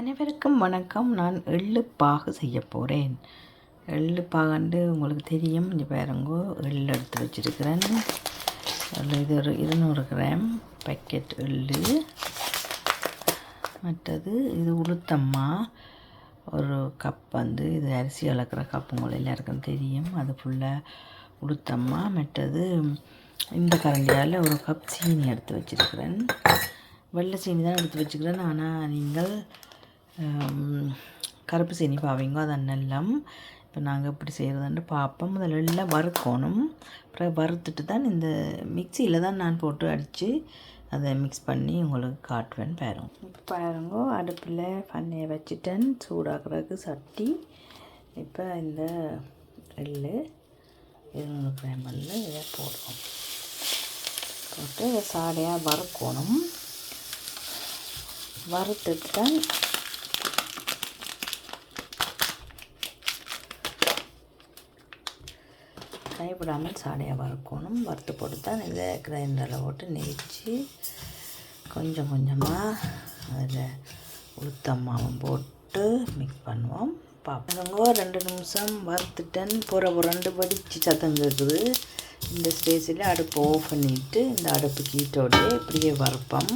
அனைவருக்கும் வணக்கம். நான் எள்ளு பாகு செய்ய போகிறேன் எள்ளுப்பாகண்டு உங்களுக்கு தெரியும். இங்கே பாருங்கோ எள்ளு எடுத்து வச்சிருக்கிறேன். இது ஒரு இருநூறு கிராம். பேக்கெட் எள்ளு. மற்றது இது உளுத்தம்மா. ஒரு கப் வந்து இது அரிசி அளக்கிற கப் உங்களை எல்லாருக்கும் தெரியும். அது ஃபுல்லாக உளுத்தம்மா. மற்றது இந்த கரண்டியால் ஒரு கப் சீனி எடுத்து வச்சிருக்கிறேன். வெள்ளை சீனி தான் எடுத்து வச்சுக்கிறேன் ஆனால் நீங்கள் கருப்பு சீனி பாவீங்கோ அது அன்னெல்லாம் இப்போ நாங்கள் இப்படி செய்கிறதுன்னு பார்ப்போம் முதல்ல எல்லாம் வறுக்கணும். அப்புறம் வறுத்துட்டு தான் இந்த மிக்சியில் தான் நான் போட்டு அடித்து அதை மிக்ஸ் பண்ணி உங்களுக்கு காட்டுவேன் பாருங்க. இப்போ பாருங்க அடுப்பில் பண்ணையை வச்சுட்டேன். சூடாக்குறதுக்கு சட்டி. இப்போ இந்த எள்ளு இருநூறு கிராம் எள்ளு இதை போடுவோம். போட்டு இதை சாடையாக வறுக்கணும். வறுத்துட்டு தான் கைவிடாமல் சாடையாக வறுக்கணும். வறுத்து போட்டு தான் இதை கிரைண்டரில் போட்டு நெய்ச்சி கொஞ்சம் கொஞ்சமாக அதில் உளுத்தம்மாவும் போட்டு மிக்ஸ் பண்ணுவோம். பார்ப்போங்க ரெண்டு நிமிஷம் வறுத்துட்டேன். புற புரண்டு படித்து சத்தம் கேட்குது இந்த ஸ்டேஜில் அடுப்பு ஆஃப் பண்ணிவிட்டு இந்த அடுப்பு கீட்டோடய இப்படியே வறுப்போம்.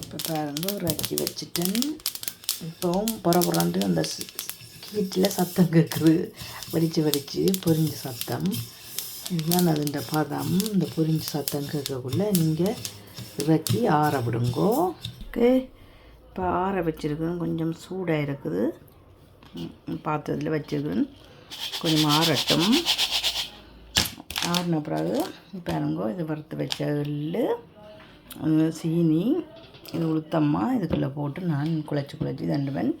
இப்போ பாருங்க ரக்கி வச்சுட்டேன். இப்போவும் புற புரண்டு அந்த கீட்டில் சத்தம் கேட்குது வடித்து வடித்து பொரிஞ்ச சத்தம். இதுதான் இந்த பதம். இந்த பொரிஞ்ச சத்தம் கேட்கக்குள்ளே நீங்கள் இறக்கி ஆற விடுங்கோ. ஓகே? இப்போ ஆற வச்சுருக்கேன் கொஞ்சம் சூடாக இருக்குது. பாத்திரத்தில் வச்சுருக்கேன் கொஞ்சம் ஆறட்டும். ஆறின பிறகு பாருங்கோ இது வறுத்து வச்ச எள்ளு சீனி இது உளுத்தம்மா இதுக்குள்ளே போட்டு நான் குழச்சி குழச்சி தண்டுவேன்.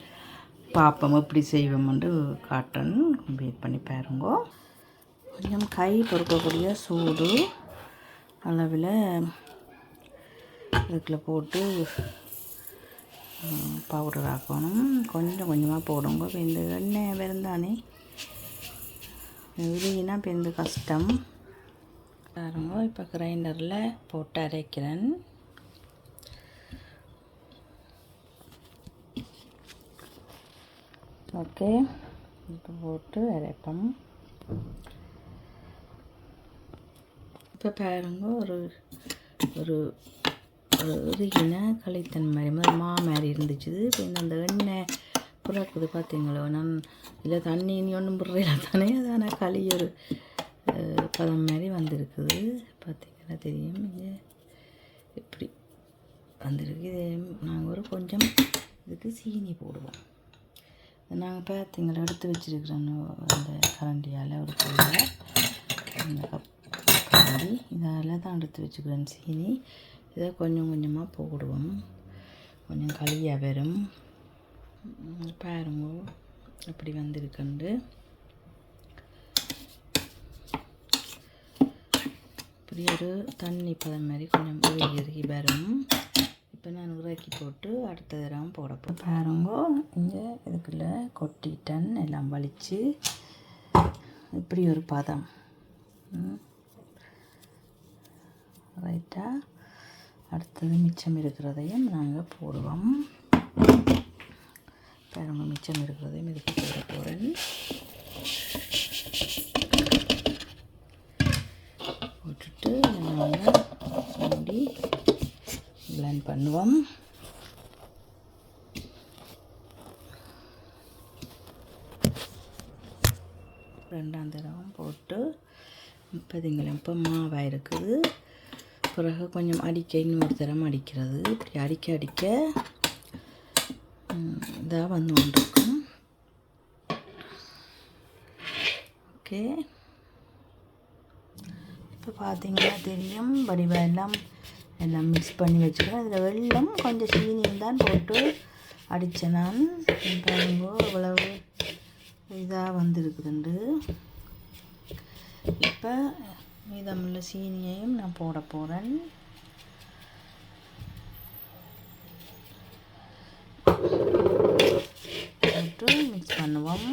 பார்ப்போம் எப்படி செய்வோம்னு காட்டுறேன் வெயிட் பண்ணி பாருங்கோ. கொஞ்சம் கை பொறுக்கக்கூடிய சூடு அளவில் இதுக்குள்ள போட்டு பவுடர் ஆக்கணும். கொஞ்சம் கொஞ்சமாக போடுங்க. இப்ப இந்த எண்ணெய் வெறுந்தானே உருகினா இப்போ இந்த கஷ்டம். பாருங்க இப்போ கிரைண்டரில் போட்டு அரைக்கிறேன். ஓகே. இப்போ போட்டு அரைப்போம் இப்போ பாருங்க ஒரு ஒரு ஒரு உருகின களித்தன் மாதிரி மாதிரி மா மாதிரி இருந்துச்சு. இப்போ இந்த அந்த எண்ணெய் புறக்குது பார்த்தீங்களோ நான் இல்லை தண்ணி இனி ஒன்றும் புரியல தானே அது ஆனால் களி ஒரு பதம் மாதிரி வந்திருக்குது. பார்த்தீங்கன்னா தெரியும். இது இப்படி வந்திருக்கு. இது நாங்கள் ஒரு கொஞ்சம் இதுக்கு சீனி போடுவோம். நாங்கள் பேத்திங்களை எடுத்து வச்சிருக்கிறோம் அந்த கரண்டியால் ஒரு கையில் அந்த கப் கரண்டி. இதால் தான் எடுத்து வச்சுக்கிறேன் சீனி. இதை கொஞ்சம் கொஞ்சமாக போடுவோம். கொஞ்சம் களியாக வரும். ம், பாருங்க. வந்திருக்கண்டு வந்திருக்குண்டு. இப்படி ஒரு தண்ணி பதம் மாதிரி கொஞ்சம் உருகி உருகி வரும் இப்போ நான் உருக்கி போட்டு அடுத்த தடவை போடப்போ பாருங்க இங்கே இதுக்குள்ள கொட்டிட்டேன். எல்லாம் வலித்து இப்படி ஒரு பதம். ரைட்டாக அடுத்தது மிச்சம் இருக்கிறதையும் நாங்கள் போடுவோம். பாருங்க மிச்சம் இருக்கிறதையும் இதுக்கு போட போகிறேன் போட்டுட்டு நாங்கள் ஜாயின் பண்ணுவோம். ரெண்டாம் தடவை போட்டு இப்போதிங்களா இப்போ மாவாக இருக்குது. பிறகு கொஞ்சம் அடிக்க இன்னொரு தரம் அடிக்கிறது. இப்படி அடிக்க அடிக்க இதாக வந்து கொண்டிருக்கும். ஓகே. இப்போ பார்த்தீங்கன்னா தெரியும் எல்லாம் எல்லாம் மிக்ஸ் பண்ணி வச்சுக்கிறேன் அதில் வெள்ளம் கொஞ்சம் சீனியும் தான் போட்டு அடித்தேன் நான். பாருங்க அவ்வளவு இதாக வந்திருக்குதுண்டு. இப்போ மீதமுள்ள சீனியையும் நான் போட போகிறேன் போட்டு மிக்ஸ் பண்ணுவோம்.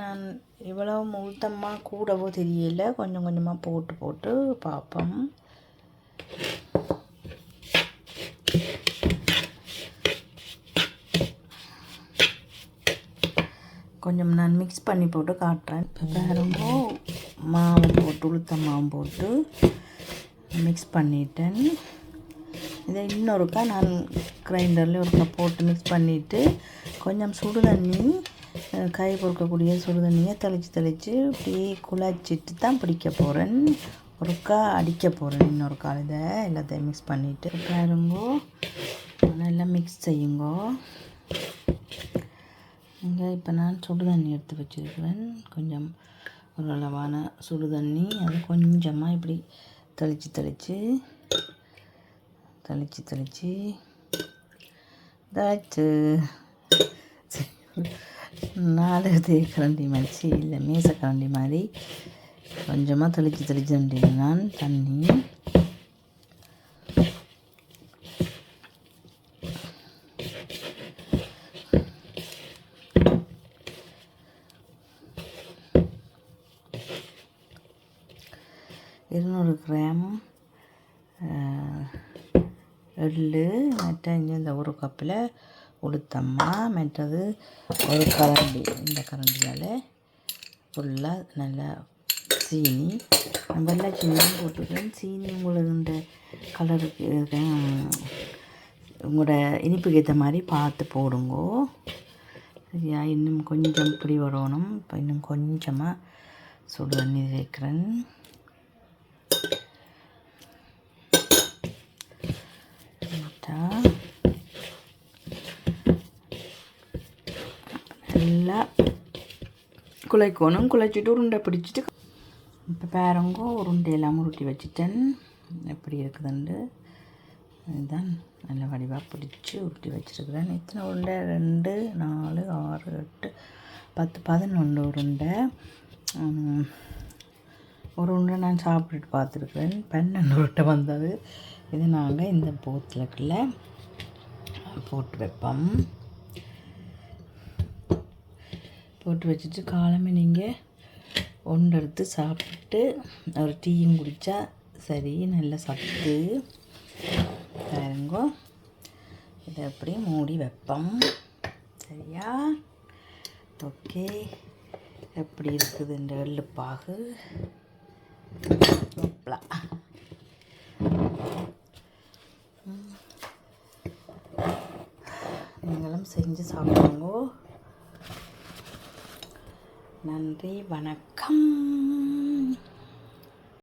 நான் இவ்வளோ முழுத்தமாக கூடவோ தெரியல. கொஞ்சம் கொஞ்சமாக போட்டு போட்டு பார்ப்போம். கொஞ்சம் நான் மிக்ஸ் பண்ணி போட்டு காட்டுறேன். இப்போ பாருங்கோ. மாவு போட்டு உளுத்த மாவு போட்டு மிக்ஸ் பண்ணிட்டேன். இதை இன்னொருக்கா நான் கிரைண்டர்லேயும் ஒருக்கா போட்டு மிக்ஸ் பண்ணிவிட்டு கொஞ்சம் சுடு தண்ணி கை பொறுக்கக்கூடிய சுடு தண்ணியை தெளித்து தெளித்து இப்படியே குழச்சிட்டு தான் பிடிக்க போகிறேன் ஒருக்கா அடிக்க போகிறேன் இன்னொரு இதை. எல்லாத்தையும் மிக்ஸ் பண்ணிவிட்டு பாருங்கோ. நல்லா மிக்ஸ் செய்யுங்கோ. இங்கே இப்போ நான் சுடு தண்ணி எடுத்து வச்சுருக்கிறேன். கொஞ்சம் ஒரு அளவான சுடு தண்ணி அது கொஞ்சமாக இப்படி தெளித்து தெளித்து தெளித்து தெளித்து தாச்சு நாலு கரண்டி மாதிரி இல்லை மேசக்கரண்டி மாதிரி. கொஞ்சமாக தெளித்து தெளித்து நான் தண்ணி. இருநூறு கிராம் எள்ளு மற்ற இந்த ஒரு கப்பில் உளுத்தம்மா மற்றது ஒரு கரண்டி. இந்த கரண்டியால் ஃபுல்லாக நல்லா சீனி. நம்ம வெள்ளை சீனியும் போட்டுக்கிறேன் சீனி உங்களுக்கு இந்த கலருக்கு உங்களோட இனிப்புக்கு ஏற்ற மாதிரி பார்த்து போடுங்கோ. சரியா? இன்னும் கொஞ்சம் இப்படி வரணும் இப்போ இன்னும் கொஞ்சமாக சுடு தண்ணி வைக்கிறேன் விட்டா நல்லா குழைக்கணும் குழைச்சிட்டு உருண்டை பிடிச்சிட்டு இப்போ பேரங்கோ உருண்டையெல்லாம் உருட்டி வச்சுட்டேன். எப்படி இருக்குதுண்டு? இதுதான் நல்ல வடிவாக பிடிச்சி உருட்டி வச்சுருக்கிறேன். இத்தனை உருண்டை? ரெண்டு நாலு ஆறு எட்டு பத்து பதினொன்று உருண்டை. ஒரு உருண்டை நான் சாப்பிட்டுட்டு பார்த்துருக்குறேன். பன்னெண்டு உருண்டை வந்தது. இது நாங்கள் இந்த போத்தில் போட்டு வைப்போம். போட்டு வச்சுட்டு காலமே நீங்கள் ஒன்று எடுத்து சாப்பிட்டு ஒரு டீயும் குடித்தா சரி நல்லா சத்து பாருங்க. இதை அப்படியே மூடி வைப்போம். சரியா? ஓகே. எப்படி இருக்குது இந்த எள்ளுப்பாகு ஒப்பலாம் நீங்களும் செஞ்சு சாப்பிடுங்க. நன்றி வணக்கம்.